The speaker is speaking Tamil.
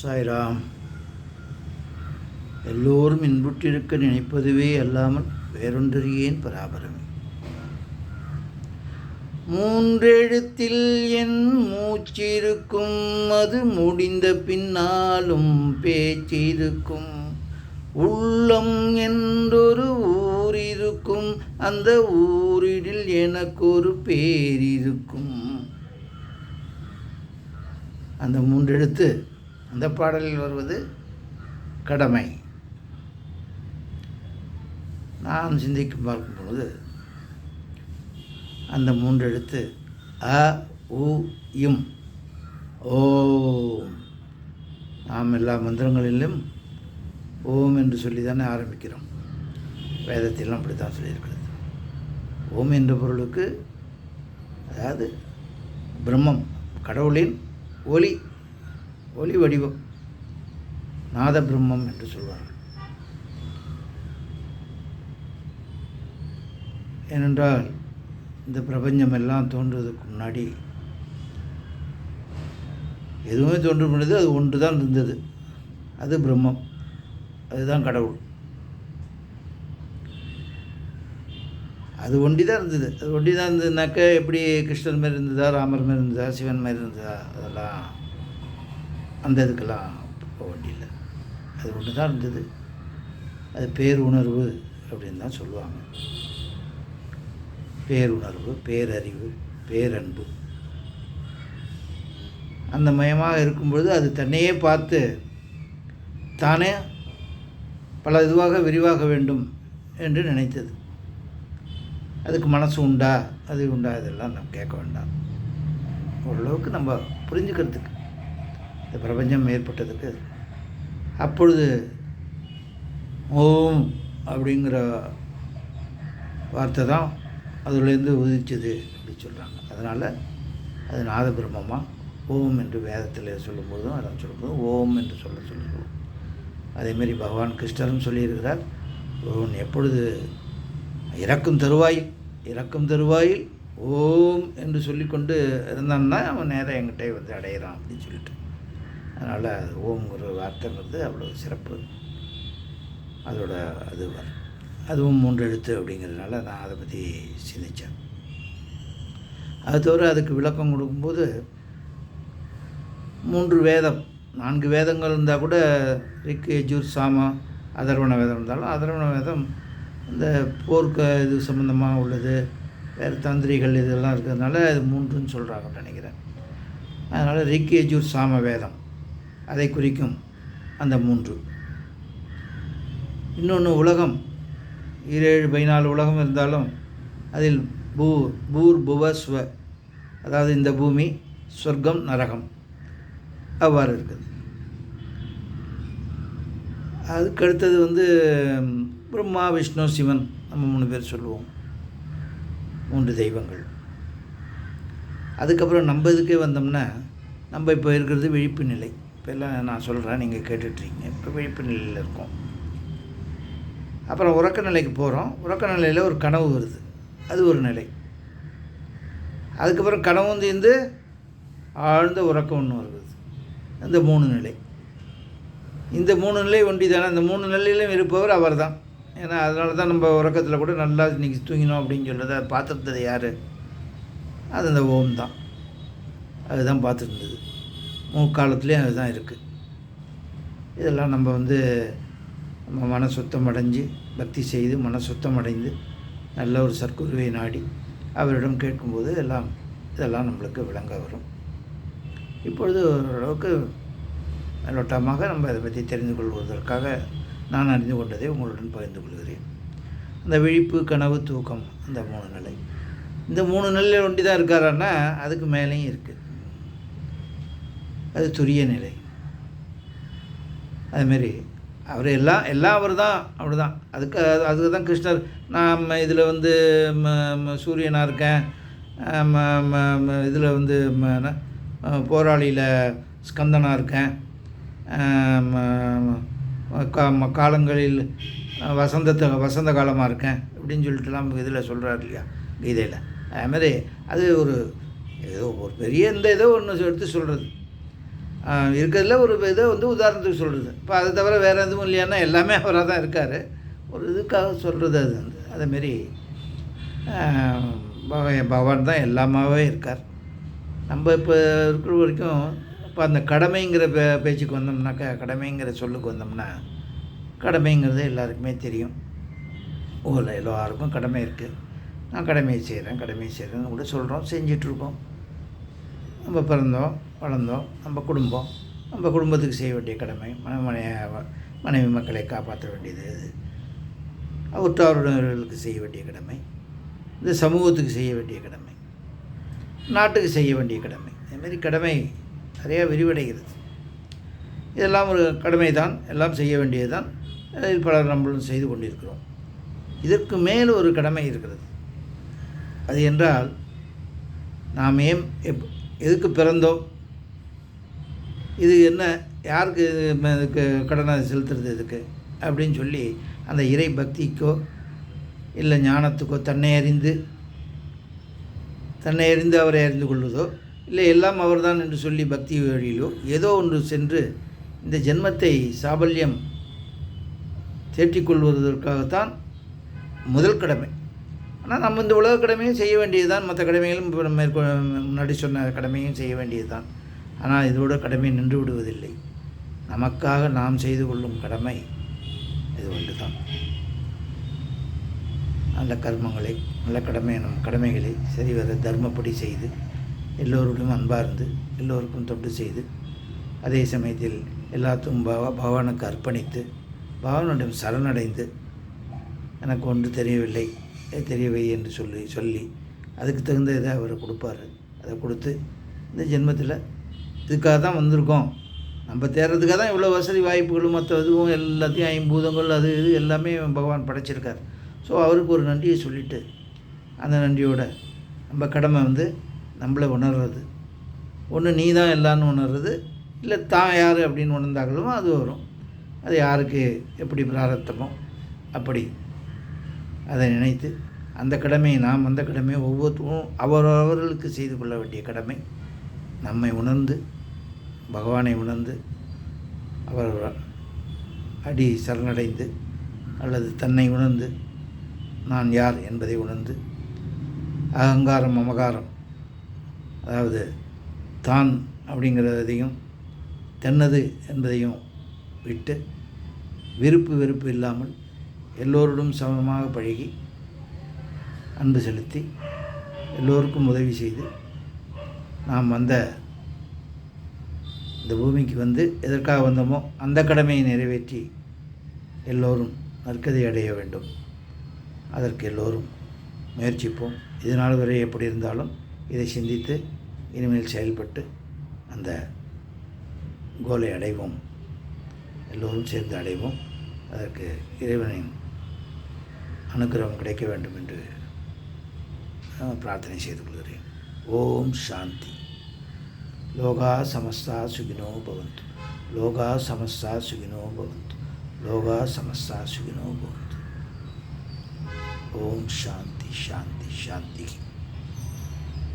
சாய்ராம். எல்லோரும் இன்புற்றிருக்க நினைப்பதுவே அல்லாமல் வேறொன்றறியேன் பராபரமே. மூன்றெழுத்தில் என் மூச்சிருக்கும் அது முடிந்த பின்னாலும் பேச்சிருக்கும். உள்ளம் என்றொரு ஊரிருக்கும் அந்த ஊரிடில் எனக்கு ஒரு பேரிருக்கும். அந்த மூன்றெழுத்து அந்த பாடலில் வருவது கடமை. நான் சிந்திக்கும் பார்க்கும் பொழுது அந்த மூன்றெழுத்து அ உ இம் ஓம். நாம் எல்லா மந்திரங்களிலும் ஓம் என்று சொல்லி தானே ஆரம்பிக்கிறோம். வேதத்திலும் அப்படி தான் சொல்லியிருக்கிறது. ஓம் என்ற பொருளுக்கு அதாவது பிரம்மம் கடவுளின் ஒளி ஒளி வடிவம். நாத பிரம்மம் என்று சொல்வார்கள். ஏனென்றால் இந்த பிரபஞ்சம் எல்லாம் தோன்றுவதற்கு முன்னாடி எதுவுமே தோன்ற முடியாது அது ஒன்று தான் இருந்தது. அது பிரம்மம். அதுதான் கடவுள். அது ஒண்டி தான் இருந்தது. அது ஒண்டி தான் இருந்ததுனாக்க எப்படி கிருஷ்ணன் மாதிரி இருந்ததா ராமர் மாரி இருந்ததா சிவன் மாதிரி இருந்ததா அதெல்லாம் அந்த இதுக்கெல்லாம் போக வேண்டியில்லை. அது ஒன்று தான் இருந்தது. அது பேருணர்வு அப்படின்னு தான் சொல்லுவாங்க. பேருணர்வு பேரறிவு பேரன்பு. அந்த மயமாக இருக்கும்பொழுது அது தன்னையே பார்த்து தானே பல இதுவாக விரிவாக வேண்டும் என்று நினைத்தது. அதுக்கு மனசு உண்டா? அது உண்டா? இதெல்லாம் நம்ம கேட்க வேண்டாம். ஓரளவுக்கு நம்ம புரிஞ்சுக்கிறதுக்கு இந்த பிரபஞ்சம் ஏற்பட்டதுக்கு. அப்பொழுது ஓம் அப்படிங்கிற வார்த்தை தான் அதுலேருந்து உதிச்சது அப்படி சொல்கிறாங்க அதனால் அது நாதபிரமமாக ஓம் என்று வேதத்தில் சொல்லும்போதும் அதான் சொல்லும்போதும் ஓம் என்று சொல்ல சொல்லுவோம் அதேமாரி பகவான் கிருஷ்ணரும் சொல்லியிருக்கிறார் ஒருவன் எப்பொழுது இறக்கும் தருவாயில் இறக்கும் தருவாயில் ஓம் என்று சொல்லிக்கொண்டு இருந்தான்னா அவன் நேராக என்கிட்ட வந்து அடையிறான் அப்படின்னு சொல்லிட்டு. அதனால் அது ஓம்ங்கிற வார்த்தைங்கிறது அவ்வளோ சிறப்பு. அதோட அது வரும் அதுவும் மூன்று எழுத்து அப்படிங்கிறதுனால நான் அதை பற்றி சிந்தித்தேன் அது தவிர அதுக்கு விளக்கம் கொடுக்கும்போது மூன்று வேதம் நான்கு வேதங்கள் இருந்தால் கூட ரிக் எஜூர் சாமா அதர்வண வேதம் இருந்தாலும் அதர்வண வேதம் இந்த போர்க்க இது சம்மந்தமாக உள்ளது வேறு தந்திரிகள் இதெல்லாம் இருக்கிறதுனால இது மூன்றுன்னு சொல்கிறாங்கன்னு நினைக்கிறேன். அதனால் ரிக் எஜூர் சாம வேதம். அதை குறிக்கும் அந்த மூன்று. இன்னொன்று உலகம். ஈரேழு பதினாலு உலகம் இருந்தாலும் அதில் பூ பூர் புவ ஸ்வ. அதாவது இந்த பூமி சொர்க்கம் நரகம். அவ்வாறு இருக்குது. அதுக்கு அடுத்தது வந்து பிரம்மா விஷ்ணு சிவன் நம்ம மூணு பேர் சொல்லுவோம். மூன்று தெய்வங்கள். அதுக்கப்புறம் நம்ம இதுக்கே வந்தோம்னா நம்ம இப்போ இருக்கிறது விழிப்பு நிலை. இப்போ எல்லாம் நான் சொல்கிறேன் நீங்கள் கேட்டுட்ருக்கீங்க. இப்போ விழிப்பு நிலையில் இருக்கோம். அப்புறம் உறக்க நிலைக்கு போகிறோம் உறக்க நிலையில் ஒரு கனவு வருது. அது ஒரு நிலை. அதுக்கப்புறம் கனவு தீர்ந்து ஆழ்ந்த உறக்கம் ஒன்று வருது. இந்த மூணு நிலை. இந்த மூணு நிலை ஒண்டி தானே? அந்த மூணு நிலையிலும் இருப்பவர் அவர் தான் ஏன்னா அதனால தான் நம்ம உறக்கத்தில் கூட நல்லா இன்றைக்கி தூங்கினோம் அப்படின்னு சொல்கிறது அதை பார்த்துருந்தது யார்? அது அந்த ஓம் தான். அதுதான் பார்த்துருந்தது. முக்காலத்துலேயும் அதுதான் இருக்குது இதெல்லாம் நம்ம வந்து நம்ம மன சுத்தம் அடைஞ்சு பக்தி செய்து மன சுத்தம் அடைந்து நல்ல ஒரு சர்க்குருவை நாடி அவரிடம் கேட்கும்போது எல்லாம் இதெல்லாம் நம்மளுக்கு விளங்க வரும். இப்பொழுது ஓரளவுக்கு மேலோட்டமாக நம்ம அதை பற்றி தெரிந்து கொள்வதற்காக நான் அறிந்து கொண்டதை உங்களுடன் பகிர்ந்து கொள்கிறேன். அந்த விழிப்பு கனவு தூக்கம் அந்த மூணு நிலை. இந்த மூணு நிலையில் ஒண்டி தான் இருக்காரான்னா அதுக்கு மேலேயும் இருக்குது அது துரிய நிலை. அதுமாரி அவர் எல்லாம் எல்லாம் அவர் தான் அவர் தான் அதுக்கு அதுக்கு தான் கிருஷ்ணர் நான் இதில் வந்து சூரியனாக இருக்கேன். இதில் வந்து போராளியில் ஸ்கந்தனாக இருக்கேன். காலங்களில் வசந்தத்தை வசந்த காலமாக இருக்கேன். அப்படின்னு சொல்லிட்டுலாம் இதில் சொல்கிறார் இல்லையா கீதையில். அதுமாதிரி அது ஒரு ஏதோ ஒரு பெரிய இந்த ஏதோ ஒன்று எடுத்து சொல்கிறது இருக்கிறதுல ஒரு இதை வந்து உதாரணத்துக்கு சொல்கிறது இப்போ அதை தவிர வேறு எதுவும் இல்லையானா எல்லாமே அவராக தான் இருக்கார். ஒரு இதுக்காக சொல்கிறது அது வந்து. அதேமாரி பகவான் பகவான் தான் எல்லாமாவே இருக்கார். நம்ம இப்போ இருக்கிற வரைக்கும் இப்போ அந்த கடமைங்கிற பே பேச்சுக்கு வந்தோம்னாக்கா கடமைங்கிற சொல்லுக்கு வந்தோம்னா கடமைங்கிறது எல்லாருக்குமே தெரியும். ஊரில் எல்லாருக்கும் கடமை இருக்குது நான் கடமையை செய்கிறேன் கடமையை செய்கிறேன்னு கூட சொல்கிறோம் செஞ்சிட்ருக்கோம். நம்ம பிறந்தோம் வளர்ந்தோம் நம்ம குடும்பம் நம்ம குடும்பத்துக்கு செய்ய வேண்டிய கடமை மனைமனைய மனைவி மக்களை காப்பாற்ற வேண்டியது இது உற்றாருடர்களுக்கு செய்ய வேண்டிய கடமை இந்த சமூகத்துக்கு செய்ய வேண்டிய கடமை நாட்டுக்கு செய்ய வேண்டிய கடமை. இதுமாரி கடமை நிறையா விரிவடைகிறது. இதெல்லாம் ஒரு கடமை தான் எல்லாம் செய்ய வேண்டியது தான் இதில் பலர் நம்மளும் செய்து கொண்டிருக்கிறோம். இதற்கு மேல் ஒரு கடமை இருக்கிறது. அது என்றால் நாம் ஏன் எப் எதுக்கு பிறந்தோம் இது என்ன? யாருக்கு இதுக்கு கடனை செலுத்துறது இதுக்கு அப்படின்னு சொல்லி அந்த இறை பக்திக்கோ இல்லை ஞானத்துக்கோ தன்னை அறிந்து தன்னை அறிந்து அவரை அறிந்து கொள்வதோ இல்லை எல்லாம் அவர்தான் என்று சொல்லி பக்தி வழியிலோ ஏதோ ஒன்று சென்று இந்த ஜென்மத்தை சாபல்யம் தேற்றிக்கொள்வதற்காகத்தான் முதல் கடமை. ஆனால் நம்ம இந்த உலக கடமையும் செய்ய வேண்டியது தான் மற்ற கடமைகளும் இப்போ மேற்கொ முன்னாடி சொன்ன கடமையும் செய்ய வேண்டியது தான் ஆனால் இதோட கடமை நின்று விடுவதில்லை. நமக்காக நாம் செய்து கொள்ளும் கடமை இது ஒன்று தான் நல்ல கர்மங்களை நல்ல கடமை நம் கடமைகளை சரிவர தர்மப்படி செய்து எல்லோருடன் அன்பார்ந்து எல்லோருக்கும் தொண்டு செய்து அதே சமயத்தில் எல்லாத்துக்கும் பகவ பகவானுக்கு அர்ப்பணித்து பகவானிடம் சரணடைந்து எனக்கு ஒன்று தெரியவில்லை. தெரியவை என்று சொல்லி சொல்லி அதுக்கு தகுந்த இதை அவர் கொடுப்பார். அதை கொடுத்து இந்த ஜென்மத்தில் இதுக்காக தான் வந்திருக்கோம். நம்ம தேர்றதுக்காக தான் இவ்வளோ வசதி வாய்ப்புகளும் மற்ற இதுவும் எல்லாத்தையும் ஐம்பூதங்கள் அது இது எல்லாமே பகவான் படைச்சிருக்கார். ஸோ அவருக்கு ஒரு நன்றியை சொல்லிவிட்டு அந்த நன்றியோட நம்ம கடமை வந்து நம்மளை உணர்றது. ஒன்று நீ தான் எல்லான்னு உணர்றது இல்லை தான் யார் அப்படின்னு உணர்ந்தாங்களும் அது வரும். அது யாருக்கு எப்படி பிராரத்தமோ அப்படி. அதை நினைத்து அந்த கடமையை நாம் அந்த கடமையை ஒவ்வொருத்தரும் அவரவர்களுக்கு செய்து கொள்ள வேண்டிய கடமை நம்மை உணர்ந்து பகவானை உணர்ந்து அவர் அடி சரணடைந்து அல்லது தன்னை உணர்ந்து நான் யார் என்பதை உணர்ந்து அகங்காரம் அமகாரம் அதாவது தான் அப்படிங்கிறதையும் தன்னது என்பதையும் விட்டு விருப்பு வெறுப்பு இல்லாமல் எல்லோருடன் சமமாக பழகி அன்பு செலுத்தி எல்லோருக்கும் உதவி செய்து நாம் வந்த இந்த பூமிக்கு வந்து எதற்காக வந்தோமோ அந்த கடமையை நிறைவேற்றி எல்லோரும் நற்கதை அடைய வேண்டும். அதற்கு எல்லோரும் முயற்சிப்போம். இது நாள் வரை எப்படி இருந்தாலும் இதை சிந்தித்து இனிமேல் செயல்பட்டு அந்த கோலை அடைவோம். எல்லோரும் சேர்ந்து அடைவோம். அதற்கு இறைவனின் அனுகிரகம் கிடைக்க வேண்டும் என்று பிரார்த்தனை செய்து கொள்கிறேன். ஓம் சாந்தி. லோகா சமஸ்தா சுகினோ பவந்து. லோகா சமஸ்தா சுகினோ பவந்து. லோகா சமஸ்தா சுகினோ பவந்து. ஓம் சாந்தி சாந்தி சாந்தி.